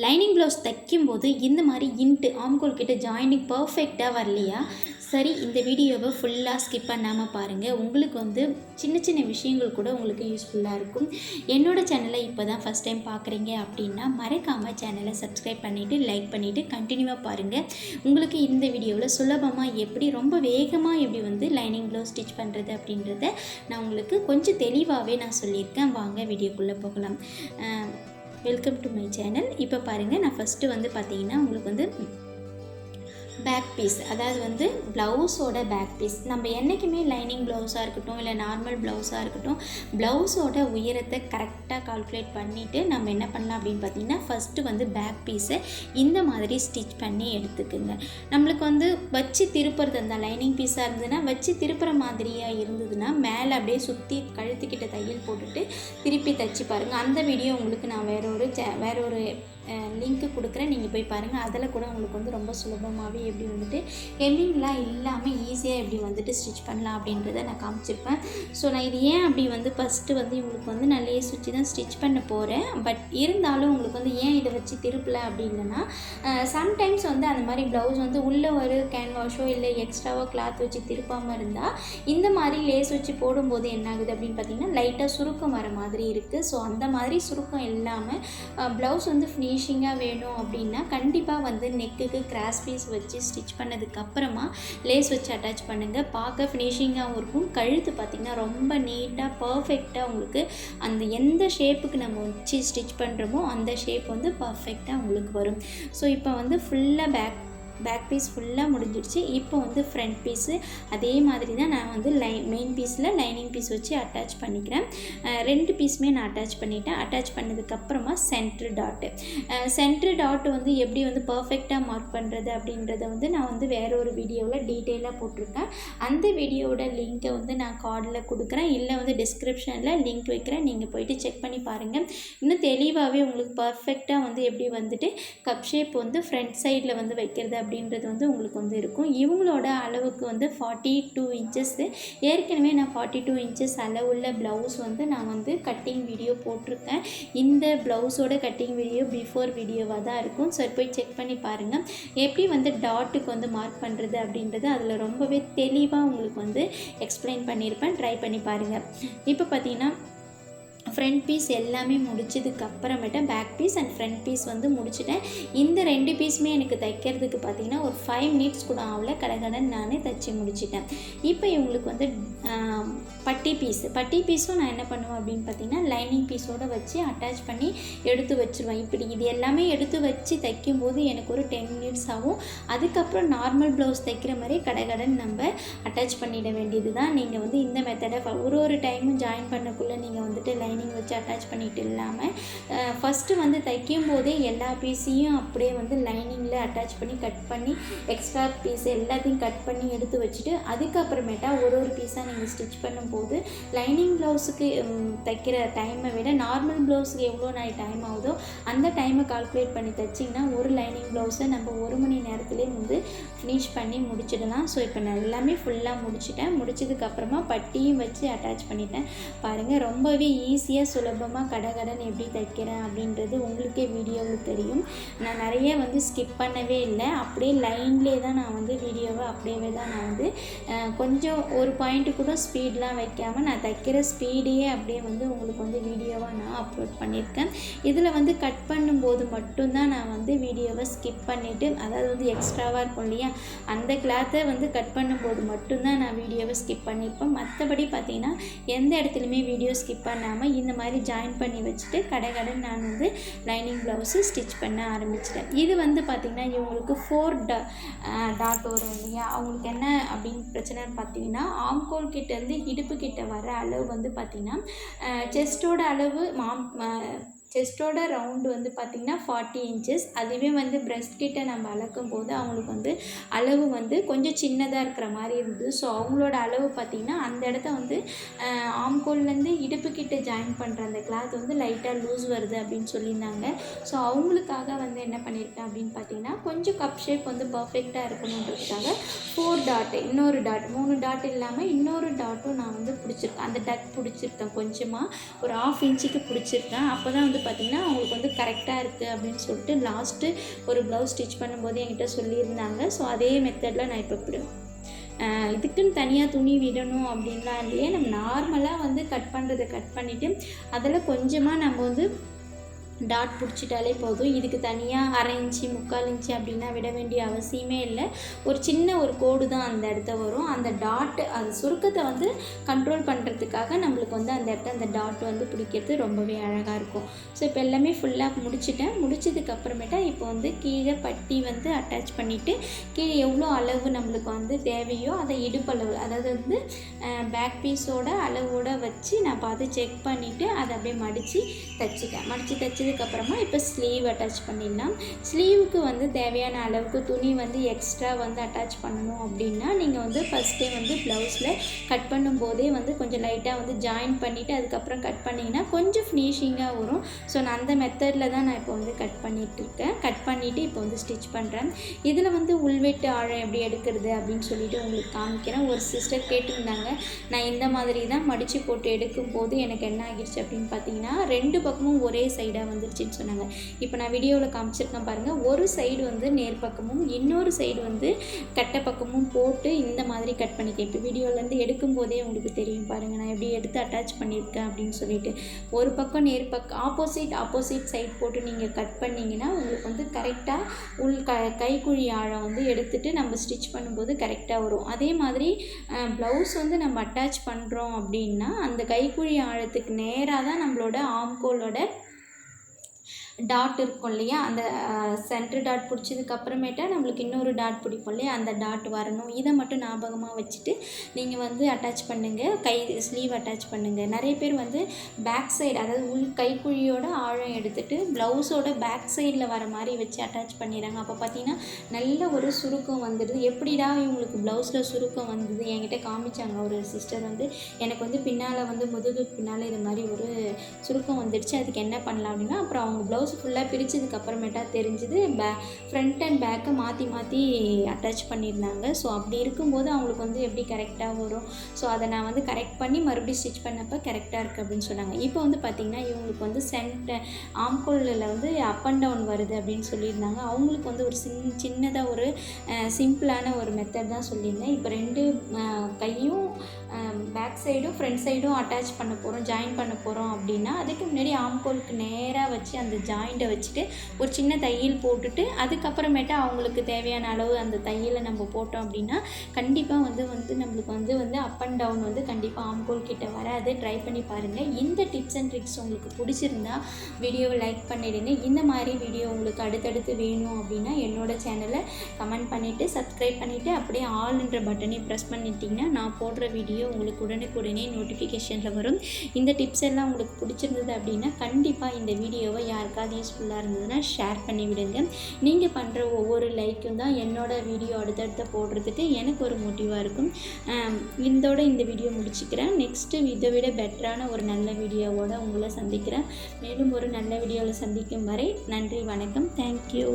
Lining blouse தைக்கும்போது இந்த மாதிரி இன்ட்டு ஆம்கோல் கிட்ட ஜாயினிங் பர்ஃபெக்டாக வரலையா? சரி இந்த வீடியோவை ஃபுல்லாக ஸ்கிப் பண்ணாமல் பாருங்கள் உங்களுக்கு வந்து சின்ன சின்ன விஷயங்கள் கூட உங்களுக்கு யூஸ்ஃபுல்லாக இருக்கும். என்னோடய சேனலை இப்போ தான் ஃபஸ்ட் டைம் பார்க்குறீங்க அப்படின்னா மறக்காமல் சேனலை சப்ஸ்கிரைப் பண்ணிவிட்டு லைக் பண்ணிவிட்டு கண்டினியூவாக பாருங்கள் உங்களுக்கு இந்த வீடியோவில் சுலபமாக எப்படி ரொம்ப வேகமாக எப்படி வந்து லைனிங் ப்ளவுஸ் ஸ்டிச் பண்ணுறது அப்படின்றத நான் உங்களுக்கு கொஞ்சம் தெளிவாகவே நான் சொல்லியிருக்கேன். வாங்க வீடியோக்குள்ளே போகலாம். Welcome to my channel. இப்போ பாருங்கள் நான் ஃபஸ்ட்டு வந்து பார்த்தீங்கன்னா உங்களுக்கு வந்து பேக் பீஸ் அதாவது வந்து ப்ளவுஸோட பேக் பீஸ் நம்ம என்றைக்குமே லைனிங் ப்ளவுஸாக இருக்கட்டும் இல்லை நார்மல் ப்ளவுஸாக இருக்கட்டும் ப்ளவுஸோட உயரத்தை கரெக்டாக கால்குலேட் பண்ணிவிட்டு நம்ம என்ன பண்ணலாம் அப்படின்னு பார்த்தீங்கன்னா ஃபஸ்ட்டு வந்து பேக் பீஸை இந்த மாதிரி ஸ்டிச் பண்ணி எடுத்துக்குங்க. நம்மளுக்கு வந்து வச்சு திருப்புறது அந்த லைனிங் பீஸாக இருந்ததுன்னா வச்சு திருப்புற மாதிரியாக இருந்ததுன்னா மேலே அப்படியே சுற்றி கழுத்துக்கிட்ட தையல் போட்டுட்டு திருப்பி தைச்சி பாருங்கள் அந்த வீடியோ உங்களுக்கு நான் வேற ஒரு சே வேற ஒரு லிங்க்கு கொடுக்குறேன். நீங்கள் போய் பாருங்கள் அதில் கூட உங்களுக்கு வந்து ரொம்ப சுலபமாகவே எப்படி வந்துட்டு ஹெம்மிங்லாம் இல்லாமல் ஈஸியாக எப்படி வந்துட்டு ஸ்டிச் பண்ணலாம் அப்படின்றத நான் காமிச்சிருப்பேன். ஸோ நான் இது ஏன் அப்படி வந்து ஃபஸ்ட்டு வந்து இவங்களுக்கு வந்து நான் லேஸ் வச்சு தான் ஸ்டிச் பண்ண போகிறேன் பட் இருந்தாலும் உங்களுக்கு வந்து ஏன் இதை வச்சு திருப்பலை அப்படின்னா சம்டைம்ஸ் வந்து அந்த மாதிரி ப்ளவுஸ் வந்து உள்ளே ஒரு கேன்வாஷோ இல்லை எக்ஸ்ட்ராவோ கிளாத் வச்சு திருப்பாமல் இருந்தால் இந்த மாதிரி லேஸ் வச்சு போடும்போது என்ன ஆகுது அப்படின்னு பார்த்தீங்கன்னா லைட்டாக சுருக்கம் வர மாதிரி இருக்குது ஸோ அந்த மாதிரி சுருக்கம் இல்லாமல் ப்ளவுஸ் வந்து ஃபினிஷிங்காக வேணும் அப்படின்னா கண்டிப்பாக வந்து நெக்குக்கு கிராஸ் பீஸ் வச்சு ஸ்டிச் பண்ணதுக்கப்புறமா லேஸ் வச்சு அட்டாச் பண்ணுங்கள் பார்க்க ஃபினிஷிங்காகவும் இருக்கும். கழுத்து பார்த்திங்கன்னா ரொம்ப நீட்டாக பர்ஃபெக்டாக உங்களுக்கு அந்த எந்த ஷேப்புக்கு நம்ம வச்சு ஸ்டிச் பண்ணுறோமோ அந்த ஷேப் வந்து பர்ஃபெக்டாக உங்களுக்கு வரும். ஸோ இப்போ வந்து ஃபுல்லாக பேக் பேக் பீஸ் ஃபுல்லாக முடிஞ்சிடுச்சு. இப்போ வந்து ஃப்ரண்ட் பீஸு அதே மாதிரி தான் நான் வந்து லை மெயின் பீஸில் லைனிங் பீஸ் வச்சு அட்டாச் பண்ணிக்கிறேன். ரெண்டு பீஸுமே நான் அட்டாச் பண்ணிட்டேன். அட்டாச் பண்ணதுக்கப்புறமா சென்ட்ரு டாட்டு சென்ட்ரு டாட் வந்து எப்படி வந்து பர்ஃபெக்டாக மார்க் பண்ணுறது அப்படின்றத வந்து நான் வந்து வேற ஒரு வீடியோவில் டீட்டெயிலாக போட்டிருக்கேன். அந்த வீடியோவோட லிங்க்கை வந்து நான் கார்டில் கொடுக்குறேன். இல்லை வந்து டிஸ்கிரிப்ஷனில் லிங்க் வைக்கிறேன். நீங்கள் போயிட்டு செக் பண்ணி பாருங்கள் இன்னும் தெளிவாகவே உங்களுக்கு பர்ஃபெக்டாக வந்து எப்படி வந்துட்டு கப் ஷேப் வந்து ஃப்ரண்ட் சைடில் வந்து வைக்கிறது அப்படின்றது வந்து உங்களுக்கு வந்து இருக்கும். இவங்களோட அளவுக்கு வந்து ஃபார்ட்டி டூ இன்ச்சஸ்ஸு ஏற்கனவே நான் ஃபார்ட்டி டூ இன்ச்சஸ் அளவுள்ள ப்ளவுஸ் வந்து நான் வந்து கட்டிங் வீடியோ போட்டிருக்கேன். இந்த ப்ளவுஸோட கட்டிங் வீடியோ பிஃபோர் வீடியோவாக தான் இருக்கும். ஸோ போய் செக் பண்ணி பாருங்கள் எப்படி வந்து டாட்டுக்கு வந்து மார்க் பண்ணுறது அப்படின்றது அதில் ரொம்பவே தெளிவாக உங்களுக்கு வந்து எக்ஸ்பிளைன் பண்ணியிருப்பேன் ட்ரை பண்ணி பாருங்கள் இப்போ பார்த்தீங்கன்னா ஃப்ரண்ட் பீஸ் எல்லாமே முடிச்சதுக்கு அப்புறமேட்டு back piece and front piece வந்து முடிச்சிட்டேன். இந்த ரெண்டு பீஸுமே எனக்கு தைக்கிறதுக்கு பார்த்தீங்கன்னா ஒரு ஃபைவ் மினிட்ஸ் கூட ஆகல. கடகடன் நானே தைச்சி முடிச்சிட்டேன். இப்போ இவங்களுக்கு வந்து பட்டி பீஸ் பட்டி பீஸும் நான் என்ன பண்ணுவேன் அப்படின்னு பார்த்தீங்கன்னா லைனிங் பீஸோடு வச்சு அட்டாச் பண்ணி எடுத்து வச்சுருவேன். இப்படி இது எல்லாமே எடுத்து வச்சு தைக்கும்போது எனக்கு ஒரு டென் மினிட்ஸ் ஆகும். அதுக்கப்புறம் நார்மல் ப்ளவுஸ் தைக்கிற மாதிரி கடகடன் நம்ம அட்டாச் பண்ணிட வேண்டியது தான் நீங்கள் வந்து இந்த மெத்தடை ஒரு ஒரு டைமும் ஜாயின் பண்ணக்குள்ளே நீங்கள் வந்துட்டு லைனிங் வச்சு அட்டாச் பண்ணிட்டு இல்லாமல் ஃபஸ்ட்டு வந்து தைக்கும் போதே எல்லா பீஸையும் அப்படியே வந்து லைனிங்கில் அட்டாச் பண்ணி கட் பண்ணி எக்ஸ்ட்ரா பீஸ் எல்லாத்தையும் கட் பண்ணி எடுத்து வச்சுட்டு அதுக்கப்புறமேட்டா ஒரு ஒரு பீஸாக நீங்கள் ஸ்டிச் பண்ணும்போது லைனிங் ப்ளவுஸுக்கு தைக்கிற டைமை விட நார்மல் ப்ளவுஸுக்கு எவ்வளோ நாள் டைம் ஆகுதோ அந்த டைமை கால்குலேட் பண்ணி தைச்சிங்கன்னா ஒரு லைனிங் ப்ளவுஸை நம்ம ஒரு மணி நேரத்துலேயே வந்து ஃபினிஷ் பண்ணி முடிச்சிடலாம். ஸோ இப்போ நான் எல்லாமே ஃபுல்லாக முடிச்சிட்டேன். முடிச்சதுக்கப்புறமா பட்டியும் வச்சு அட்டாச் பண்ணிட்டேன். பாருங்கள் ரொம்பவே ஈஸியாக சுலபமாக கடகடன் எப்படி தைக்கிறேன் அப்படின்றது உங்களுக்கே வீடியோவில் தெரியும். நான் நிறைய வந்து ஸ்கிப் பண்ணவே இல்லை. அப்படியே லைன்லேயே தான் நான் வந்து வீடியோவை அப்படியே தான் நான் வந்து கொஞ்சம் ஒரு பாயிண்ட்டு கூட ஸ்பீட்லாம் வைக்காமல் நான் தைக்கிற ஸ்பீடையே அப்படியே வந்து உங்களுக்கு வந்து வீடியோவாக நான் அப்லோட் பண்ணியிருக்கேன். இதில் வந்து கட் பண்ணும்போது மட்டும்தான் நான் வந்து வீடியோவை ஸ்கிப் பண்ணிவிட்டு அதாவது வந்து எக்ஸ்ட்ராவாக இருக்கும் இல்லையா? அந்த கிளாத்தை வந்து கட் பண்ணும்போது மட்டும்தான் நான் வீடியோவை ஸ்கிப் பண்ணியிருப்பேன். மற்றபடி பார்த்திங்கன்னா எந்த இடத்துலையுமே வீடியோ ஸ்கிப் பண்ணாமல் இந்த மாதிரி ஜாயின் பண்ணி வச்சுட்டு கடை கடை நான் வந்து லைனிங் ப்ளவுஸு ஸ்டிச் பண்ண ஆரம்பிச்சிட்டேன். இது வந்து பார்த்திங்கன்னா இவங்களுக்கு ஃபோர் டா டாட் வரும் இல்லையா? அவங்களுக்கு என்ன அப்படின்னு பிரச்சனைன்னு பார்த்தீங்கன்னா ஆம்கோல் கிட்டேருந்து இடுப்பு கிட்ட வர அளவு வந்து பார்த்திங்கன்னா செஸ்ட்டோட அளவு மாம் செஸ்ட்டோட ரவுண்டு வந்து பார்த்திங்கன்னா ஃபார்ட்டி இன்ச்சஸ் அதுவே வந்து பிரஸ்ட் கிட்ட நம்ம அளக்கும் போது அவங்களுக்கு வந்து அளவு வந்து கொஞ்சம் சின்னதாக இருக்கிற மாதிரி இருந்தது. ஸோ அவங்களோட அளவு பார்த்திங்கன்னா அந்த இடத்த வந்து ஆம்கோல்லேருந்து இடுப்பு கிட்ட ஜாயின் பண்ணுற அந்த கிளாத் வந்து லைட்டாக லூஸ் வருது அப்படின்னு சொல்லியிருந்தாங்க. ஸோ அவங்களுக்காக வந்து என்ன பண்ணியிருக்கேன் அப்படின்னு பார்த்தீங்கன்னா கொஞ்சம் கப் ஷேப் வந்து பர்ஃபெக்டாக இருக்கணுன்றதுக்காக ஃபோர் டாட் இன்னொரு டாட் மூணு டாட் இல்லாமல் இன்னொரு டாட்டும் நான் வந்து பிடிச்சிருக்கேன். அந்த டக் பிடிச்சிருக்கேன். கொஞ்சமாக ஒரு ஆஃப் இன்ச்சுக்கு பிடிச்சிருக்கேன். அப்போ தான் வந்து பார்த்திங்கன்னா அவங்களுக்கு வந்து கரெக்டாக இருக்குது அப்படின்னு சொல்லிட்டு லாஸ்ட்டு ஒரு ப்ளவுஸ் ஸ்டிச் பண்ணும்போது என்கிட்ட சொல்லியிருந்தாங்க. ஸோ அதே மெத்தடில் நான் இப்போ இப்படி ஆஹ் இதுக்குன்னு தனியாக துணி விடணும் அப்படின்லாம் இல்லையே. நம்ம நார்மலாக வந்து கட் பண்ணுறதை கட் பண்ணிவிட்டு அதில் கொஞ்சமாக நம்ம வந்து டாட் பிடிச்சிட்டாலே போதும். இதுக்கு தனியாக அரை இன்ச்சு முக்கால் இன்ச்சு அப்படின்னா விட வேண்டிய அவசியமே இல்லை. ஒரு சின்ன ஒரு கோடு தான் அந்த இடத்த வரும். அந்த டாட் அது சுருக்கத்தை வந்து கண்ட்ரோல் பண்ணுறதுக்காக நம்மளுக்கு வந்து அந்த இடத்த அந்த டாட் வந்து பிடிக்கிறது ரொம்பவே அழகாக இருக்கும். ஸோ இப்போ எல்லாமே ஃபுல்லாக முடிச்சிட்டேன். முடிச்சதுக்கு அப்புறமேட்டா இப்போ வந்து கீழே பட்டி வந்து அட்டாச் பண்ணிவிட்டு கீழே எவ்வளோ அளவு நம்மளுக்கு வந்து தேவையோ அதை இடுப்பளவு அதாவது வந்து பேக் பீஸோட அளவோட வச்சு நான் பார்த்து செக் பண்ணிவிட்டு அதை அப்படியே மடித்து தைச்சிட்டேன். மடித்து முடிஞ்சதுக்கப்புறமா இப்போ ஸ்லீவ் அட்டாச் பண்ணிடலாம். ஸ்லீவுக்கு வந்து தேவையான அளவுக்கு துணி வந்து எக்ஸ்ட்ரா வந்து அட்டாச் பண்ணணும் அப்படின்னா நீங்கள் வந்து ஃபஸ்ட்டே வந்து ப்ளவுஸில் கட் பண்ணும்போதே வந்து கொஞ்சம் லைட்டாக வந்து ஜாயின் பண்ணிவிட்டு அதுக்கப்புறம் கட் பண்ணிங்கன்னா கொஞ்சம் ஃபினிஷிங்காக வரும். ஸோ நான் அந்த மெத்தடில் தான் நான் இப்போ வந்து கட் பண்ணிகிட்ருக்கேன் இருக்கேன். கட் பண்ணிவிட்டு இப்போ வந்து ஸ்டிச் பண்ணுறேன் இதில் வந்து உள்வெட்டு ஆழம் எப்படி எடுக்கிறது அப்படின்னு சொல்லிட்டு உங்களுக்கு காமிக்கிறேன். ஒரு சிஸ்டர் கேட்டிருந்தாங்க. நான் இந்த மாதிரி தான் மடித்து போட்டு எடுக்கும்போது எனக்கு என்ன ஆகிடுச்சு அப்படின்னு பார்த்தீங்கன்னா ரெண்டு பக்கமும் ஒரே சைடாக வந்து வந்துருச்சுன்னு சொன்னாங்க. இப்போ நான் வீடியோவில் காமிச்சிருக்கேன் பாருங்கள் ஒரு சைடு வந்து நேர் பக்கமும் இன்னொரு சைடு வந்து கட்டை பக்கமும் போட்டு இந்த மாதிரி கட் பண்ணிட்டேன். இப்போ வீடியோலேருந்து எடுக்கும் போதே உங்களுக்கு தெரியும் பாருங்கள் நான் எப்படி எடுத்து அட்டாச் பண்ணியிருக்கேன் அப்படின்னு சொல்லிட்டு. ஒரு பக்கம் நேர் பக்கம் ஆப்போசிட் ஆப்போசிட் சைட் போட்டு நீங்கள் கட் பண்ணிங்கன்னா உங்களுக்கு வந்து கரெக்டாக உள் க கைக்குழி ஆழம் வந்து எடுத்துகிட்டு நம்ம ஸ்டிச் பண்ணும்போது கரெக்டாக வரும். அதே மாதிரி ப்ளவுஸ் வந்து நம்ம அட்டாச் பண்ணுறோம் அப்படின்னா அந்த கைக்குழி ஆழத்துக்கு நேராக தான் நம்மளோட ஆம்கோலோட டாட் இருக்கும் இல்லையா? அந்த சென்ட்ரு டாட் பிடிச்சதுக்கப்புறமேட்டா நம்மளுக்கு இன்னொரு டாட் பிடிப்போம் இல்லையா? அந்த டாட் வரணும். இதை மட்டும் ஞாபகமாக வச்சுட்டு நீங்கள் வந்து அட்டாச் பண்ணுங்கள் கை ஸ்லீவ் அட்டாச் பண்ணுங்கள் நிறைய பேர் வந்து பேக் சைடு அதாவது உள் கைக்குழியோட ஆழம் எடுத்துகிட்டு ப்ளவுஸோட பேக் சைடில் வர மாதிரி வச்சு அட்டாச் பண்ணிடுறாங்க. அப்போ பார்த்தீங்கன்னா நல்ல ஒரு சுருக்கம் வந்துடுது. எப்படிடா இவங்களுக்கு ப்ளவுஸில் சுருக்கம் வந்தது? என்கிட்ட காமிச்சாங்க. ஒரு சிஸ்டர் வந்து எனக்கு வந்து பின்னால் வந்து முதுகு பின்னால் இது மாதிரி ஒரு சுருக்கம் வந்துடுச்சு. அதுக்கு என்ன பண்ணலாம்? அப்படின்னா அப்புறம் அவங்க ப்ளவுஸ் ஃபுல்லாக பிரித்ததுக்கு அப்புறமேட்டா தெரிஞ்சுது பே ஃப்ரண்ட் அண்ட் பேக்கை மாற்றி மாற்றி அட்டாச் பண்ணியிருந்தாங்க ஸோ அப்படி இருக்கும்போது அவங்களுக்கு வந்து எப்படி கரெக்டாக வரும்? ஸோ அதை நான் வந்து கரெக்ட் பண்ணி மறுபடியும் ஸ்டிச் பண்ணப்போ கரெக்டாக இருக்குது அப்படின்னு சொன்னாங்க. இப்போ வந்து பார்த்திங்கன்னா இவங்களுக்கு வந்து சென்டர் ஆம்கோலில் வந்து அப் அண்ட் டவுன் வருது அப்படின்னு சொல்லியிருந்தாங்க. அவங்களுக்கு வந்து ஒரு சின் சின்னதாக ஒரு சிம்பிளான ஒரு மெத்தட் தான் சொல்லியிருந்தேன். இப்போ ரெண்டு கையும் பேக் சைடும் ஃப்ரண்ட் சைடும் அட்டாச் பண்ண போகிறோம் ஜாயின் பண்ண போகிறோம் அப்படின்னா அதுக்கு முன்னாடி ஆம்கோலுக்கு நேராக வச்சு அந்த ஜாயிண்ட்டை வச்சுட்டு ஒரு சின்ன தையல் போட்டுட்டு அதுக்கப்புறமேட்டா அவங்களுக்கு தேவையான அளவு அந்த தையலை நம்ம போட்டோம் அப்படின்னா கண்டிப்பாக வந்து வந்து நம்மளுக்கு வந்து வந்து அப் அண்ட் டவுன் வந்து கண்டிப்பாக ஆம்கோல் கிட்ட வராது. ட்ரை பண்ணி பாருங்கள் இந்த டிப்ஸ் அண்ட் ட்ரிக்ஸ் உங்களுக்கு பிடிச்சிருந்தா வீடியோவை லைக் பண்ணிடுங்க. இந்த மாதிரி வீடியோ உங்களுக்கு அடுத்தடுத்து வேணும் அப்படின்னா என்னோடய சேனலை கமெண்ட் பண்ணிவிட்டு சப்ஸ்கிரைப் பண்ணிவிட்டு அப்படியே ஆல்ன்ற பட்டனை ப்ரெஸ் பண்ணிட்டீங்கன்னா நான் போடுற வீடியோ உங்களுக்கு உடனுக்குடனே நோட்டிஃபிகேஷனில் வரும். இந்த டிப்ஸ் எல்லாம் உங்களுக்கு பிடிச்சிருந்தது அப்படின்னா கண்டிப்பாக இந்த வீடியோவை யாருக்காவது யூஸ்ஃபுல்லாக இருந்ததுன்னா ஷேர் பண்ணி விடுங்க. நீங்கள் பண்ணுற ஒவ்வொரு லைக்கும் தான் என்னோட வீடியோ அடுத்தடுத்த போடுறதுக்கு எனக்கு ஒரு மோட்டிவாக இருக்கும். இதோட இந்த வீடியோ முடிச்சுக்கிறேன். நெக்ஸ்ட்டு இதை விட பெட்டரான ஒரு நல்ல வீடியோவோடு உங்களை சந்திக்கிறேன். மேலும் ஒரு நல்ல வீடியோவில் சந்திக்கும் வரை நன்றி வணக்கம். தேங்க்யூ